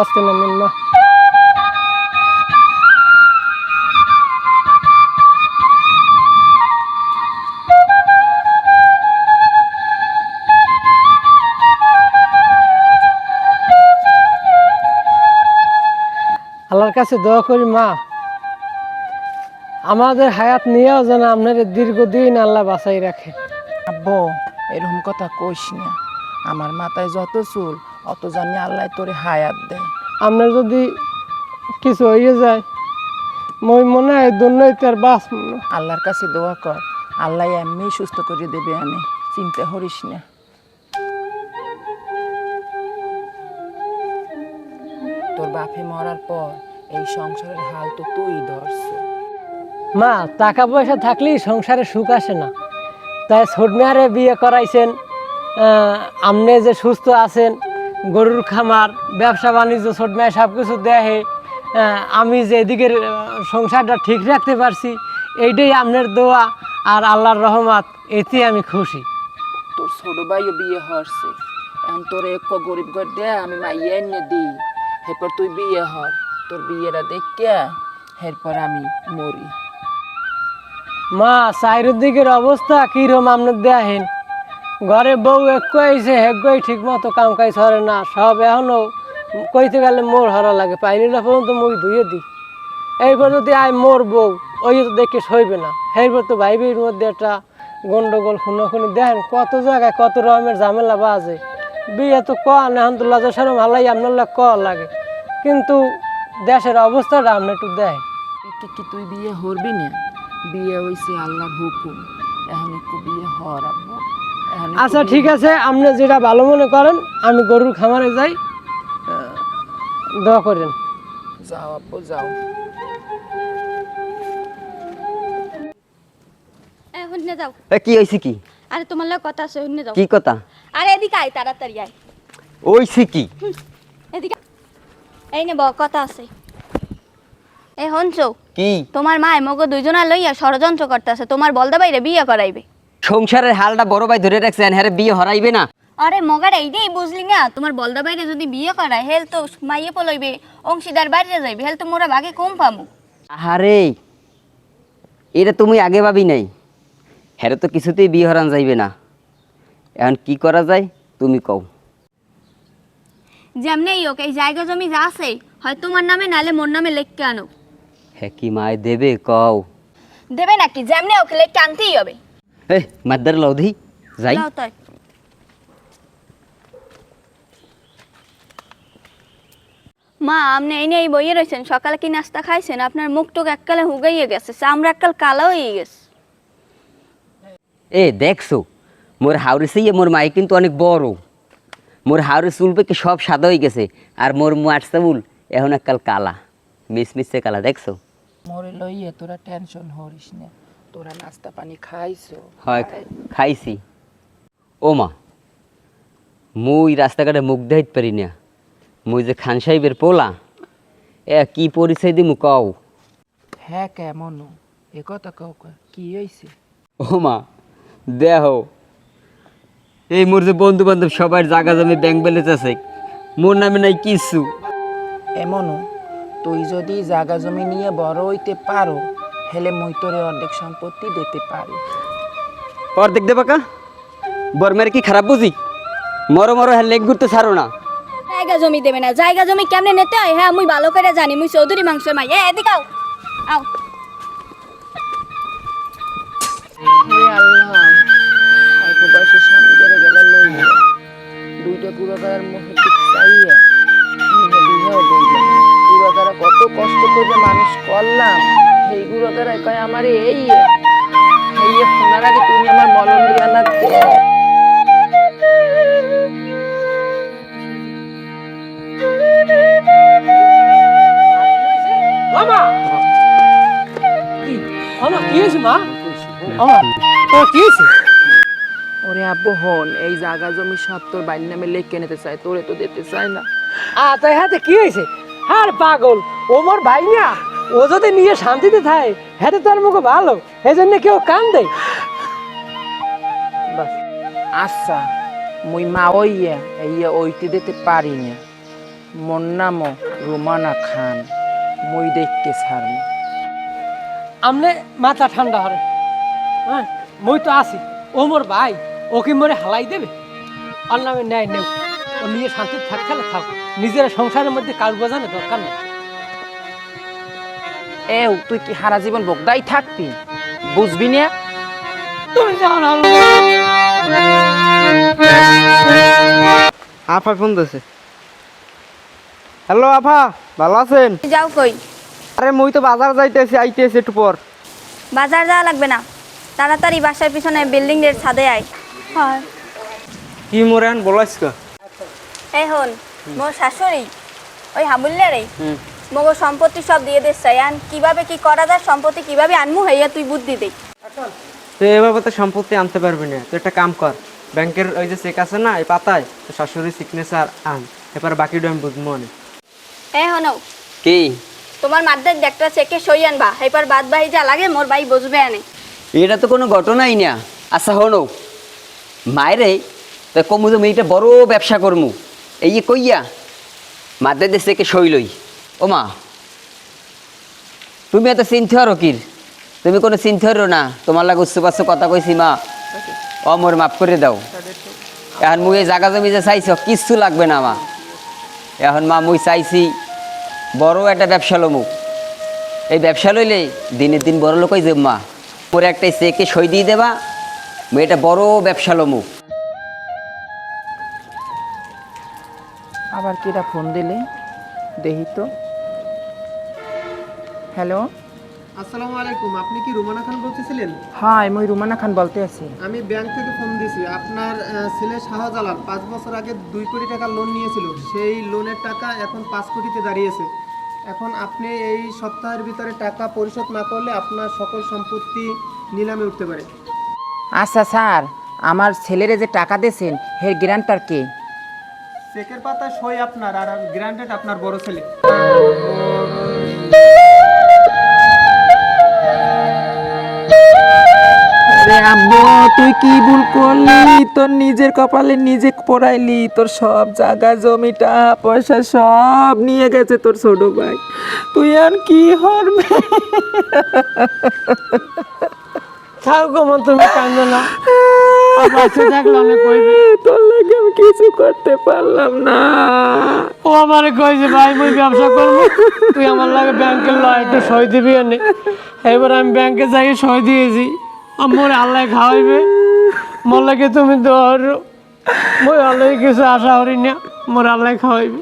আস্তে নামেন আল্লাহর কাছে দোয়া করি, মা। আমাদের হায়াত নিয়েও যেন আপনার দীর্ঘদিন আল্লাহ বাঁচাই রাখে। আব্বু, এরকম কথা কইস না। আমার মাথায় যত চুল অত জানি আল্লাহ তোরে হায়াত দেয় আপনার যদি কিছু হয়ে যায় মই মনে হয় দুর্নয় তার বাস আল্লাহর কাছে দোয়া কর আল্লাহ এমনি সুস্থ করে দেবে আমি চিন্তা করিস না। তোর বাপে মরার পর এই সংসারের হাল তো তুই ধরছ। মা টাকা পয়সা থাকলেই সংসারে সুখ আসে না। তাই ছোটমেয়ারে বিয়ে করাইছেন আপনি যে সুস্থ আছেন গরুর খামার ব্যবসা বাণিজ্য ছোটমেয়া সব কিছু দেখে আহ, আমি যে এদিকের সংসারটা ঠিক রাখতে পারছি এইটাই আপনার দোয়া আর আল্লাহর রহমত এতে আমি খুশি। তোর ছোট ভাইও বিয়ে হরছে এখন তোর এক গরিব ঘর দে আমি মাইয়ে এনে দিই। এরপর তুই বিয়ে হর তোর বিয়েটা দেখিয়া এরপর আমি মরি। মা চারিদিকের অবস্থা কিরম আপনার দেখেন ঘরে বউ একটু আইসে হেগুই ঠিক মতো কাম কাজ হরে না। সব এখনও কইতে গেলে মোর হরা লাগে পাইলিটা পর্যন্ত মুখ ধুয়ে দিই। এইবার যদি আয় মোর বউ, ওই তো দেখে সইবে না। এইবার তো ভাই ভাইয়ের মধ্যে একটা গন্ডগোল, খুনোখুনি। দেখেন কত জায়গায় কত রকমের ঝামেলা বাজে। বিয়ে তো ক না এখন তো লজা সরম হালাই আপনার ক লাগে। কিন্তু দেশের অবস্থাটা আপনি একটু দেখেন। কি কি তুই বিয়ে হরবি না? বিয়ে হইছে আল্লাহর হুকুম। এখন একটু বিয়ে একটু আচ্ছা ঠিক আছে আপনি যেটা ভালো মনে করেন আমি গরুর খামারে যাই দোয়া করেন। যাও আব্বু যাও। এ হুন্নে যাও। এ কি আরে তোমার লোক কথা আছে যাও। কি কথা? আরে এদিকে আয় তাড়াতাড়ি আয়। ওইছে কি? এদিকে এই নে কথা আছে। এ হনছো কি? তোমার মা মগো দুইজনা লইয়া ষড়যন্ত্র করতেছে তোমার বলদা বাইরে বিয়ে করাইবে। সংসারের হালটা বড় ভাই ধরে রাখছেন হ্যাঁ বিয়ে হরাইবে না। আরে মগার এইটাই বুঝলি না তোমার বলদা বাইরে যদি বিয়ে করায় হেল তো মাইয়ে পলইবে অংশীদার বাইরে যাইবে হেল তো মোরা ভাগে কম পামু। আরে এটা তুমি আগে ভাবি নাই। হ্যাঁ তো কিছুতেই বিয়ে হরান যাইবে না। এখন কি করা যায় তুমি কও। যেমনি হোক এই জায়গা জমি যা আছে হয় তোমার নামে নালে মোর নামে লেখকে আনো হ্যাঁ কি মায় দেবে কও। দেবে নাকি? যেমনি হোক লেখকে আনতেই হবে। এ মাদ্দার লৌধি যাই। তাই। মা আপনি এই নিয়ে বইয়ে রয়েছেন সকালে কি নাস্তা খাইছেন? আপনার মুখ টুক এককালে হুগাইয়ে গেছে। চামড়া এককাল কালো হয়ে গেছে। এ দেখছ? মোর সেই মোর মাই কিন্তু অনেক বড়। মোর হাওড়ে চুল পেকে সব সাদা হয়ে গেছে। আর মোর মার চুল এখন এককাল কালা। মিস মিসে কালা দেখছ? মরে লইয়ে তোরা টেনশন হরিস না। তোরা নাস্তা পানি খাইছো? হয় খাইছি। ও মা মুই রাস্তাঘাটে মুখ দেখাইতে পারি না। মুই যে খান সাহেবের পোলা এ কি পরিচয় দিমু কও? হ্যাঁ কেমন? এ কথা কও কি হইছে? ও মা দেহ এই মোর যে বন্ধু বান্ধব সবার জায়গা জমি ব্যাংক ব্যালেন্স আছে মোর নামে নাই কিছু এমনও তুই যদি জাগা জমি নিয়ে বড় হইতে পারো হেলে মুই তোরে অর্ধেক সম্পত্তি দিতে পারি। অর্ধেক দেবা কা বর্মের কি খারাপ বুঝি? মরো মরো হ্যাঁ লেগ ঘুরতে ছাড়ো না। জায়গা জমি দেবে না জায়গা জমি কেমনে নিতে হয়? হ্যাঁ মুই ভালো করে জানি মুই চৌধুরী মাংসের মাই। এ এদিকে আও। আও। অল্প বয়সে স্বামী বেড়ে গেল লইয়া দুইটা গুড়াগার মুখে চাইয়া নিয়ে বইল গুড়াগারা কত কষ্ট করে মানুষ করলাম। সেই গুড়াগারা কয় আমার এই এই শোনার আগে তুমি আমার মলম দিয়া না ওরে আব্বু হন এই জায়গা জমি সব তোর বাড়ির নামে লেখকে নিতে চায় তোরে তো দিতে চায় না। আ তাই হাতে কি হয়েছে? আর পাগল ও মোর ভাই না? ও যদি নিয়ে শান্তিতে থাকে হাতে তার মুখে ভালো। এই জন্য কেউ কান দেয় বাস আচ্ছা মুই মা ওইয়া এই ওইটি দিতে পারি না। মোর নামও রোমানা খান। মই দেখতে ছাড়মু আমনে মাথা ঠান্ডা হরে। হ্যাঁ মই তো আছি। ও মোর ভাই ও কি মরে হালাই দেবে। আর নামে ন্যায় নেও। ও নিয়ে শান্তি থাকতে থাক। নিজের সংসারের মধ্যে কাজ বোঝানো দরকার নেই। এও তুই কি হারা জীবন বকদাই থাকবি? বুঝবি না? তুমি যাও না আফা ফোন দিছে হ্যালো আফা ভালো আছেন? যাও কই? আরে মুই তো বাজার যাইতেছি আইতেছি একটু পর। বাজার যাওয়া লাগবে না। তাড়াতাড়ি বাসার পিছনে বিল্ডিং এর ছাদে আয়। হয়। কি মোরেন বলাইস কা? এই হন মোর শাশুড়ি ওই হামুল্লা রে মগো সম্পত্তি সব দিয়ে দিচ্ছে আন কীভাবে কি করা যায় সম্পত্তি কীভাবে আনমু? হইয়া তুই বুদ্ধি দে। তুই এভাবে তো সম্পত্তি আনতে পারবি না। তুই একটা কাম কর। ব্যাংকের ওই যে চেক আছে না এই পাতায় তো শাশুড়ি সিগনেচার আন। এবার বাকিটা আমি বুঝব অনেক। এই হনো। কি? তোমার মাদ্দের একটা চেকে সই আনবা। এবার বাদ বাহি যা লাগে মোর ভাই বুঝবে আনে। এটা তো কোনো ঘটনাই না। আচ্ছা হনো। মায়েরে তো কমু তো মেয়েটা বড় ব্যবসা করমু। এই যে কইয়া মাদের দেশ থেকে শৈলই ও মা তুমি এত চিন্তা হরো কির তুমি কোনো চিন্তা হরো না। তোমার লাগে উচ্চ কথা কইছি, মা। ও মোর মাফ করে দাও। এখন মুই এই জাগা জমি যে চাইছ কিচ্ছু লাগবে না, মা। এখন, মা, মুই চাইছি বড় একটা ব্যবসা লমু। এই ব্যবসা লইলে দিনের দিন বড় লোকই যে মা পরে একটা চেকে সই দিয়ে দেবা, মুই এটা বড় ব্যবসা লমু। আবার কিরা ফোন দিলে? দেখি তো। হ্যালো। আসসালামু আলাইকুম আপনি কি রুমানা খান বলতেছিলেন? হাই আমি রুমানা খান বলতে আছি। আমি ব্যাংক থেকে ফোন দিয়েছি। আপনার ছেলে শাহজালাল পাঁচ বছর আগে দুই কোটি টাকা লোন নিয়েছিল। সেই লোনের টাকা এখন পাঁচ কোটিতে দাঁড়িয়েছে। এখন আপনি এই সপ্তাহের ভিতরে টাকা পরিশোধ না করলে আপনার সকল সম্পত্তি নিলামে উঠতে পারে। আচ্ছা স্যার আমার ছেলেরে যে টাকা দিয়েছেন হের গ্রান্টার কে? চেকের পাতা সই আপনার আর গ্রান্টেড আপনার বড় ছেলে। আব্বু তুই কি ভুল করলি? তোর নিজের কপালে নিজে পড়াইলি তোর সব জায়গা জমিটা পয়সা সব নিয়ে গেছে তোর ছোট ভাই। তুই আর কি হরবে? থাক গো মন তুমি কান্দো না। তোর লাগে আমি কিছু করতে পারলাম না। ও আমারে কইছে ভাই মুই ব্যবসা করব। তুই আমার লাগে ব্যাংকের ল একটু সই দিবি এবার আমি ব্যাংকে যাই সই দিয়েছি। আমার আল্লাহ খাওয়াইবে। মোল্লাকে তুমি ধর মই আল্লাহ কিছু আশা করি না, মোর আল্লাহ খাওয়াইবে।